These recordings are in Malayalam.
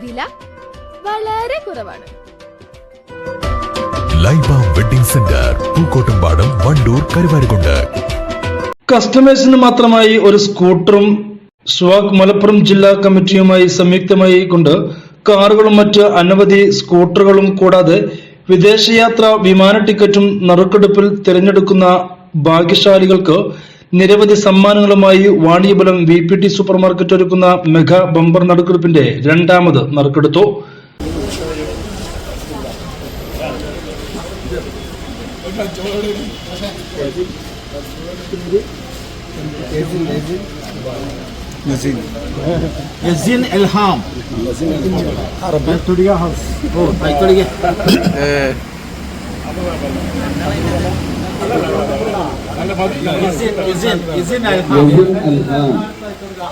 വില വളരെ കുറവാണ്. Laiba wedding centre Pookkottumpadam Wandoor Karuvarakundu. കസ്റ്റമേഴ്സിന് മാത്രമായി ഒരു സ്കൂട്ടറും സ്വാഗ് മലപ്പുറം ജില്ലാ കമ്മിറ്റിയുമായി സംയുക്തമായി കൊണ്ട് കാറുകളും മറ്റ് അനവധി സ്കൂട്ടറുകളും കൂടാതെ വിദേശയാത്ര വിമാന ടിക്കറ്റും നറുക്കെടുപ്പിൽ തിരഞ്ഞെടുക്കുന്ന ഭാഗ്യശാലികൾക്ക് നിരവധി സമ്മാനങ്ങളുമായി Vaniyambalam V P T super market ഒരുക്കുന്ന മെഗാ ബമ്പർ നറുക്കെടുപ്പിന്റെ രണ്ടാമത് നറുക്കെടുത്തു. ഹൗസ്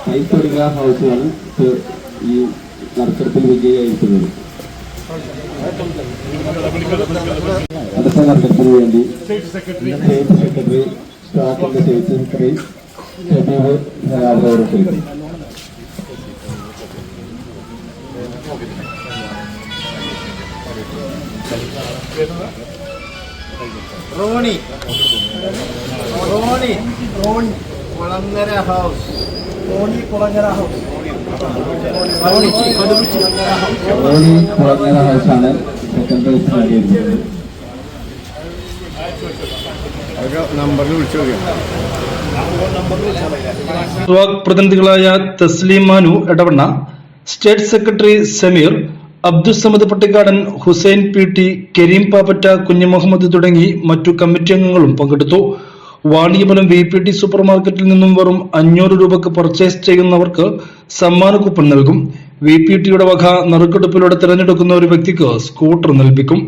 കൈത്തൊടുക ഹൗസാണ് ഈ നറുക്കെടുപ്പിൽ വിജയിക്കുന്നത് അടുത്ത നറുക്കെടുപ്പിന് വേണ്ടി സ്റ്റേറ്റ് സെക്രട്ടറി സ്റ്റാഫിന്റെ സ്റ്റേറ്റ് സെക്രട്ടറി ഷെബീബ് ഹാജരവർക്കെത്തി Thank you. Roni. Roni Roni Kulangara house Roni Kulangara house Roni second prize പ്രതിനിധികളായ തസ്ലീമാനു Edavanna state secretary Sameer Abdussamad Pattikkadan Hussain P T Kareem Pappatta Kunjumuhammad തുടങ്ങി മറ്റു കമ്മിറ്റി അംഗങ്ങളും പങ്കെടുത്തു. Vaniyapuram V P T super മാർക്കറ്റിൽ നിന്നും വെറും അഞ്ഞൂറ് രൂപക്ക് പർച്ചേസ് ചെയ്യുന്നവർക്ക് സമ്മാന കൂപ്പൺ നൽകും. വി പി ടിയുടെ വക നറുക്കെടുപ്പിലൂടെ തിരഞ്ഞെടുക്കുന്ന ഒരു വ്യക്തിക്ക് സ്കൂട്ടർ നൽപിക്കും